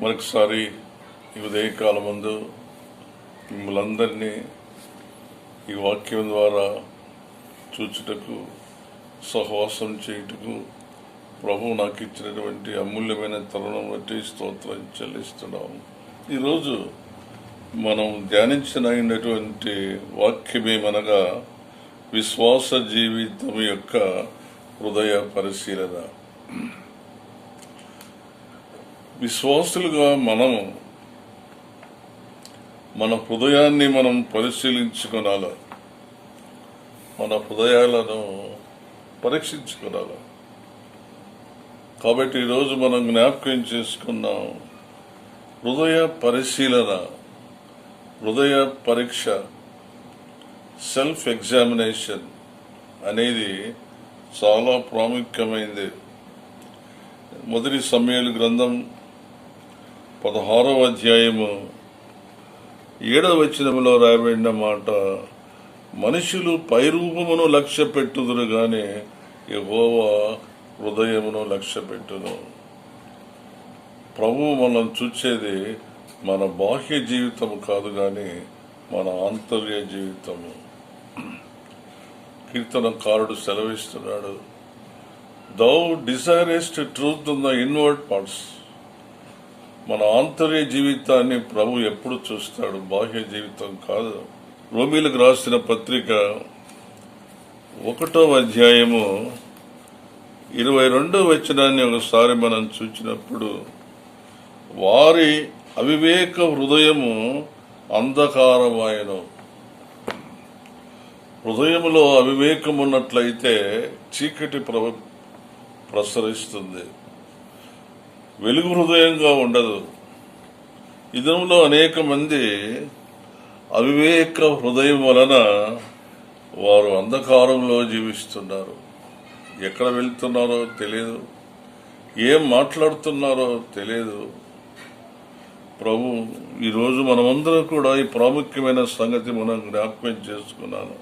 మరొకసారి ఈ ఉదయకాలం ముందు మిమ్మల్ని ఈ వాక్యం ద్వారా చూచుటకు సహవాసం చేయుటకు ప్రభు నాకు ఇచ్చినటువంటి అమూల్యమైన తరుణం బట్టి స్తోత్రం చెల్లిస్తున్నాము ఈరోజు మనం ధ్యానించినటువంటి వాక్యమేమనగా విశ్వాస జీవితం యొక్క హృదయ పరిశీలన. విశ్వాసులుగా మనము మన హృదయాన్ని మనం పరిశీలించుకునాల? మన హృదయాలను పరీక్షించుకునాల? కాబట్టి ఈరోజు మనం జ్ఞాపకం చేసుకున్నాం హృదయ పరిశీలన హృదయ పరీక్ష సెల్ఫ్ ఎగ్జామినేషన్ అనేది చాలా ప్రాముఖ్యమైంది. మొదటి సమయాలు గ్రంథం పదహారవ అధ్యాయము ఏడవ వచ్చినములో రాయబడిన మాట మనుషులు పైరూపమును లక్ష్య పెట్టుదురు గాని యహోవా హృదయమును లక్ష్య పెట్టును ప్రభువు మనం చూచేది మన బాహ్య జీవితం కాదు గాని మన ఆంతర్య జీవితము. కీర్తనకారుడు సెలవిస్తున్నాడు thou desirest truth in the inward parts మన ఆంతర్య జీవితాన్ని ప్రభు ఎప్పుడు చూస్తాడు? బాహ్య జీవితం కాదు. రోమిలకు రాసిన పత్రిక ఒకటో అధ్యాయము ఇరవై రెండో వచనాన్ని ఒకసారి మనం చూచినప్పుడు వారి అవివేక హృదయము అంధకారమాయను హృదయములో అవివేకం ఉన్నట్లయితే చీకటి ప్రసరిస్తుంది. వెలుగు హృదయంగా ఉండదు. ఇదంలో అనేక మంది అవివేక హృదయం వలన వారు అంధకారంలో జీవిస్తున్నారు. ఎక్కడ వెళ్తున్నారో తెలియదు ఏం మాట్లాడుతున్నారో తెలియదు ప్రభు ఈరోజు మనమందరం కూడా ఈ ప్రాముఖ్యమైన సంగతి మనం జ్ఞాపకం చేసుకున్నాను.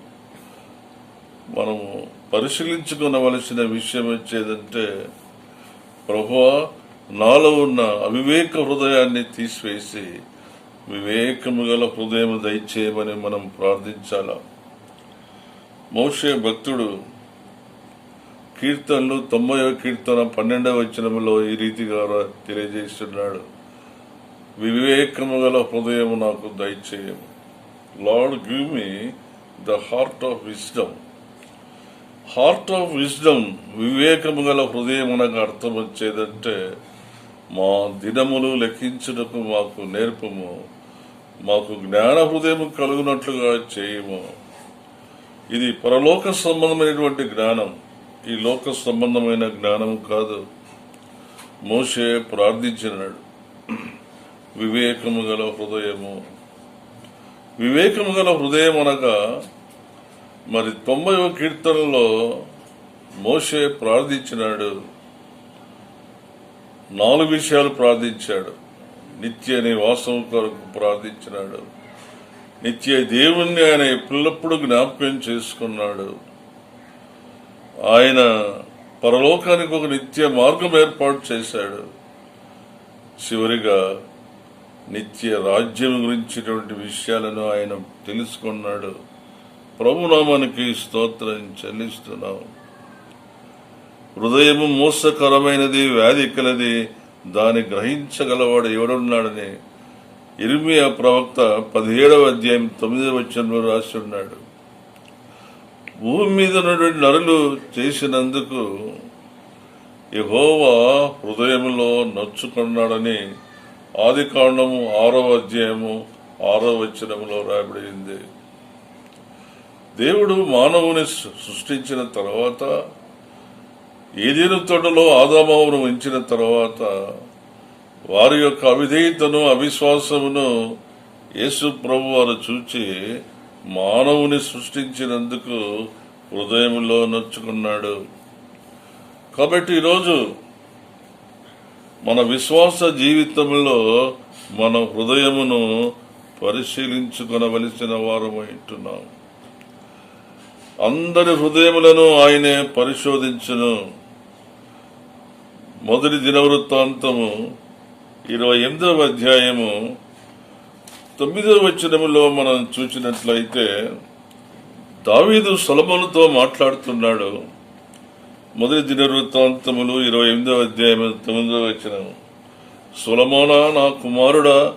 మనము పరిశీలించుకునవలసిన విషయం వచ్చేదంటే ప్రభువా నాలో ఉన్న అవివేక హృదయాన్ని తీసివేసి వివేకము గల హృదయం దయచేయమని మనం ప్రార్థించాలా? మోషే భక్తుడు కీర్తనలు తొంభైవ కీర్తన పన్నెండవ వచనంలో ఈ రీతిగా తెలియజేస్తున్నాడు. వివేకము గల హృదయము నాకు దయచేయము. Lord give me the heart of wisdom. Heart of wisdom వివేకము గల హృదయం అనగా అర్థం వచ్చేదంటే మా దినములు లెక్కించుటకు మాకు నేర్పము. మాకు జ్ఞాన హృదయం కలుగునట్లుగా చేయము. ఇది పరలోక సంబంధమైనటువంటి జ్ఞానం. ఈ లోక సంబంధమైన జ్ఞానం కాదు. మోషే ప్రార్థించినాడు. వివేకము గల హృదయము. వివేకము గల హృదయం అనగా మరి తొంభైవ కీర్తనలో మోషే ప్రార్థించినాడు. నాలుగు విషయాలు ప్రార్థించాడు. నిత్య నివాసం కొరకు ప్రార్థించినాడు. నిత్య దేవుణ్ణి ఆయన ఎప్పుడప్పుడు జ్ఞాపకం చేసుకున్నాడు. ఆయన పరలోకానికి ఒక నిత్య మార్గం ఏర్పాటు చేశాడు. చివరిగా నిత్య రాజ్యం గురించినటువంటి విషయాలను ఆయన తెలుసుకున్నాడు. ప్రభునామానికి స్తోత్రం చెల్లిస్తున్నాం. హృదయము మోసకరమైనది వ్యాధి కలది దాన్ని గ్రహించగలవాడు ఎవడున్నాడని ఇర్మియా ప్రవక్త పదిహేడవ అధ్యాయం తొమ్మిదవ వచ్చంలో రాసి ఉన్నాడు. భూమి మీద ఉన్నటువంటి నరులు చేసినందుకు యహోవా హృదయంలో నచ్చుకున్నాడని ఆది కాండము ఆరవ అధ్యాయము ఆరవ వచనములో రాయబడింది. దేవుడు మానవుని సృష్టించిన తర్వాత ఏదేను తోటలో ఆదామవరం ఉంచిన తర్వాత వారి యొక్క అవిధేయతను అవిశ్వాసమును యేసు ప్రభు వారు చూచి మానవుని సృష్టించినందుకు హృదయంలో నొచ్చుకున్నాడు. కాబట్టి ఈరోజు మన విశ్వాస జీవితంలో మన హృదయమును పరిశీలించుకొనవలసిన వారమైంటున్నాం అందరి హృదయములను ఆయనే పరిశోధించును. మొదటి దినవృత్తాంతము ఇరవై ఎనిమిదవ అధ్యాయము. తొమ్మిదవ వచనములో మనం చూసినట్లయితే దావీదు సులభములతో మాట్లాడుతున్నాడు. మొదటి దినవృత్తాంతములు ఇరవై ఎనిమిదవ అధ్యాయం తొమ్మిదవ వచనం సులమోనా నా కుమారుడా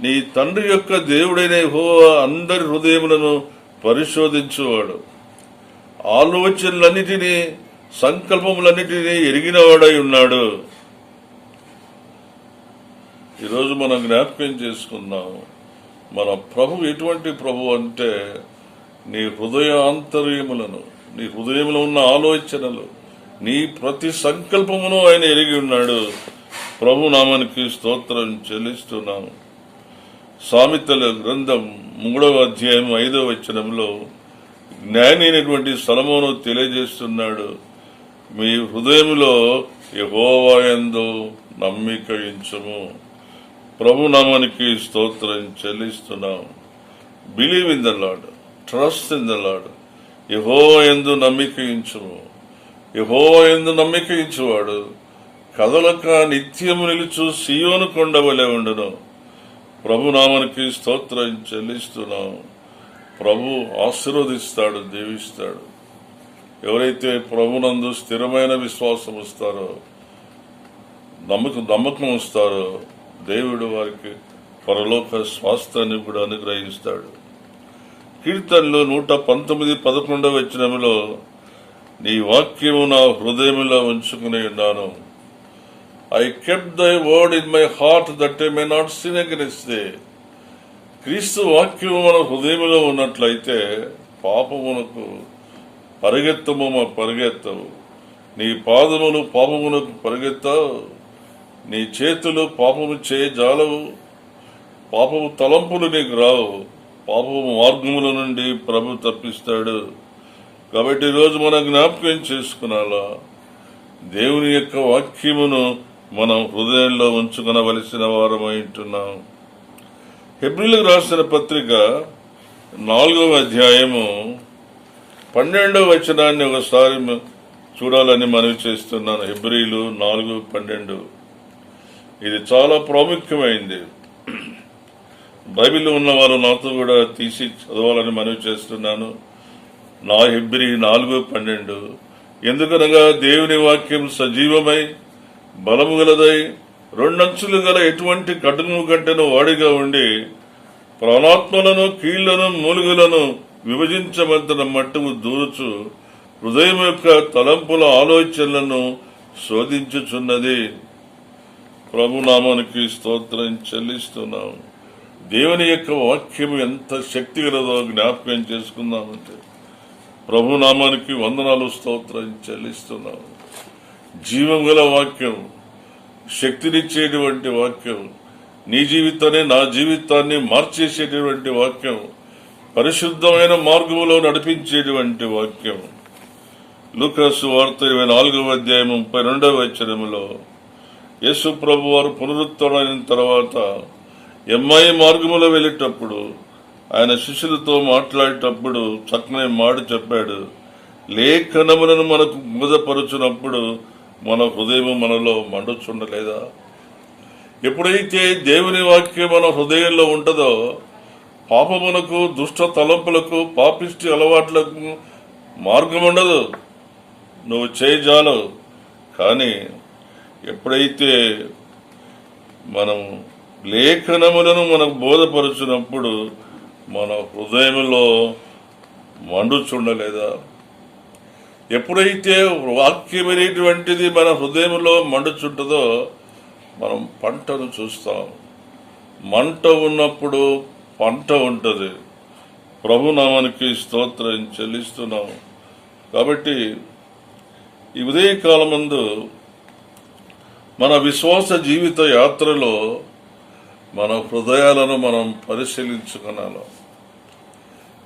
నీ తండ్రి యొక్క దేవుడైన హో అందరి హృదయములను పరిశోధించేవాడు. ఆలోచనలన్నిటినీ సంకల్పములన్నిటినీ ఎరిగినవాడై ఉన్నాడు. ఈరోజు మనం జ్ఞాపకం చేసుకున్నాం మన ప్రభు ఎటువంటి ప్రభు అంటే నీ హృదయాంతర్యములను నీ హృదయంలో ఉన్న ఆలోచనలు నీ ప్రతి సంకల్పమును ఆయన ఎరిగి ఉన్నాడు. ప్రభు నామానికి స్తోత్రం చెల్లిస్తున్నాను సామెతల గ్రంథం మూడవ అధ్యాయం ఐదవ వచనంలో జ్ఞాని అయినటువంటి సలమోను తెలియజేస్తున్నాడు. మీ హృదయములో యహోవాయందు నమ్మిక ఇంచము ప్రభు నామానికి స్తోత్రం చెల్లిస్తున్నాం. Believe in the Lord trust in the Lord యహోవా ఎందు నమ్మిక ఇంచుము ఎందు నమ్మిక ఇంచువాడు కదలక నిత్యము నిలుచు సియోను కొండవలే ఉండను. ప్రభు నామానికి స్తోత్రం చెల్లిస్తున్నాం. ప్రభు ఆశీర్వదిస్తాడు దీవిస్తాడు. ఎవరైతే ప్రభునందు స్థిరమైన విశ్వాసం ఇస్తారో నమ్మకం నమ్మకం ఇస్తారో దేవుడు వారికి పరలోక స్వాస్థాన్ని కూడా అనుగ్రహిస్తాడు. కీర్తనలో నూట పంతొమ్మిది పదకొండవ వచ్చినములో నీ వాక్యము నా హృదయంలో ఉంచుకుని ఉన్నాను. I keep thy word in my heart that I may not sin క్రీస్తు వాక్యము మన హృదయంలో ఉన్నట్లయితే పాపమునకు పరిగెత్తము మా పరిగెత్తవు. నీ పాదములు పాపమునకు పరిగెత్తావు. నీ చేతులు పాపము చేయజాలవు పాపము తలంపులు నీకు రావు. పాపము మార్గముల నుండి ప్రభు తప్పిస్తాడు. కాబట్టి ఈరోజు మనం జ్ఞాపకం చేసుకున్నాలా దేవుని యొక్క వాక్యమును మనం హృదయంలో ఉంచుకునవలసిన వారమై ఉంటున్నాం. హెబ్రిలకు రాసిన పత్రిక నాలుగవ అధ్యాయము పన్నెండవ వచనాన్ని ఒకసారి చూడాలని మనవి చేస్తున్నాను. హెబ్రిలు నాలుగు పన్నెండు. ఇది చాలా ప్రాముఖ్యమైంది. బైబిల్లో ఉన్నవారు నాతో కూడా తీసి చదవాలని మనవి చేస్తున్నాను. నా హెబ్రి నాలుగు పన్నెండు. ఎందుకనగా దేవుని వాక్యం సజీవమై బలము గలదై రెండంచులు గల ఎటువంటి కటుము గంటను వాడిగా ఉండి ప్రాణాత్మలను కీళ్ళను మూలుగులను విభజించమంతన మట్టుము దూరుచు హృదయం యొక్క తలంపుల ఆలోచనలను శోధించుచున్నది. ప్రభునామానికి స్తోత్రం చెల్లిస్తున్నాం. దేవుని యొక్క వాక్యం ఎంత శక్తి గలదో జ్ఞాపకం చేసుకుందామంటే ప్రభునామానికి వందనాలు స్తోత్రం చెల్లిస్తున్నాం. జీవం గల వాక్యం శక్తినిచ్చేటువంటి వాక్యం నీ జీవితాన్ని నా జీవితాన్ని మార్చేసేటువంటి వాక్యం పరిశుద్ధమైన మార్గములో నడిపించేటువంటి వాక్యం. లూకాసు వార్త ఇరవై నాలుగవ అధ్యాయం ముప్పై రెండవ వచనములో యేసు ప్రభు వారు పునరుత్తరైన తర్వాత ఎమ్మాయి మార్గములో వెళ్ళేటప్పుడు ఆయన శిష్యులతో మాట్లాడేటప్పుడు చక్కని మాట చెప్పాడు. లేఖనములను మనకు బోధపరుచునప్పుడు మన హృదయం మనలో మండుచుండలేదా? ఎప్పుడైతే దేవుని వాక్యం మన హృదయంలో ఉంటుందో పాపమునకు దుష్ట తలంపులకు పాపిష్టి అలవాట్లకు మార్గం ఉండదు. నువ్వు చేయజాలవు. కానీ ఎప్పుడైతే మనం లేఖనములను మనకు బోధపరుచున్నప్పుడు మన హృదయంలో మండుచుండలేదా? ఎప్పుడైతే వాక్యం అనేటువంటిది మన హృదయంలో మండుచుంటుందో మనం పంటను చూస్తాం. మంట ఉన్నప్పుడు పంట ఉంటుంది. ప్రభునామానికి స్తోత్రం చెల్లిస్తున్నాం కాబట్టి ఈ ఉదయకాలమందు మన విశ్వాస జీవిత యాత్రలో మన హృదయాలను మనం పరిశీలించుకున్నాను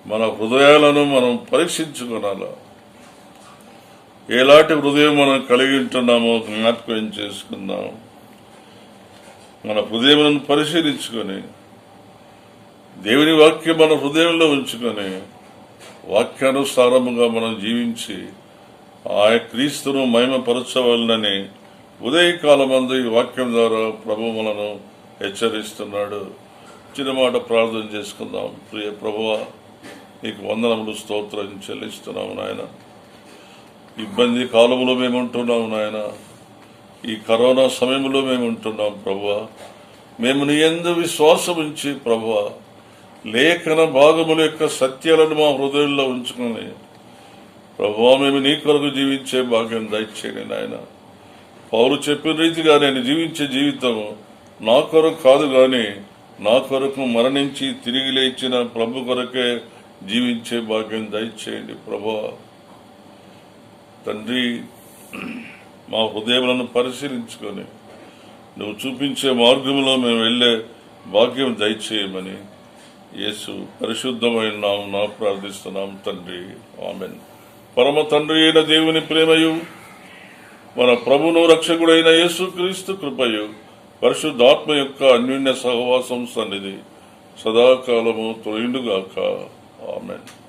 మన హృదయాలను మనం పరీక్షించుకున్నాను ఎలాంటి హృదయం మనం కలిగి ఉంటున్నామో జ్ఞాపకం చేసుకుందాం. మన హృదయం పరిశీలించుకొని దేవుని వాక్యం మన హృదయంలో ఉంచుకొని వాక్యానుసారముగా మనం జీవించి ఆ క్రీస్తును మహిమపరచవలనని ఉదయకాలమందు ఈ వాక్యం ద్వారా ప్రభు మనను హెచ్చరిస్తున్నాడు. చిన్న మాట ప్రార్థన చేసుకుందాం. ప్రియ ప్రభువ నీకు వందనములు స్తోత్రం చెల్లిస్తున్నాము నాయన. ఇబ్బంది కాలంలో మేము ఉంటున్నాము నాయన. ఈ కరోనా సమయంలో మేము ఉంటున్నాం ప్రభువ. మేము నీ ఎందు విశ్వాసం ఉంచి ప్రభువ లేఖన భాగముల యొక్క సత్యాలను మా హృదయంలో ఉంచుకుని. ప్రభావ మేము నీ కొరకు జీవించే భాగ్యం దయచేయండి నాయన. పౌరు చెప్పిన రీతిగా నేను జీవించే జీవితం నా కొరకు కాదు గాని నా కొరకు మరణించి తిరిగి లేచిన ప్రభు కొరకే జీవించే భాగ్యం దయచేయండి ప్రభా. తండ్రి మా హృదయములను పరిశీలించుకొని నువ్వు చూపించే మార్గంలో మేము వెళ్ళే భాగ్యం దయచేయమని యేసు పరిశుద్ధమైన నామున ప్రార్థిస్తున్నాం తండ్రి. ఆమెన్. పరమ తండ్రి అయిన దేవుని ప్రేమయు మన ప్రభును రక్షకుడైన యేసు క్రీస్తు కృపయు పరిశుద్ధాత్మ యొక్క అన్యోన్య సహవాసం సన్నిధి సదాకాలము తొలిండుగాక ఆమెన్.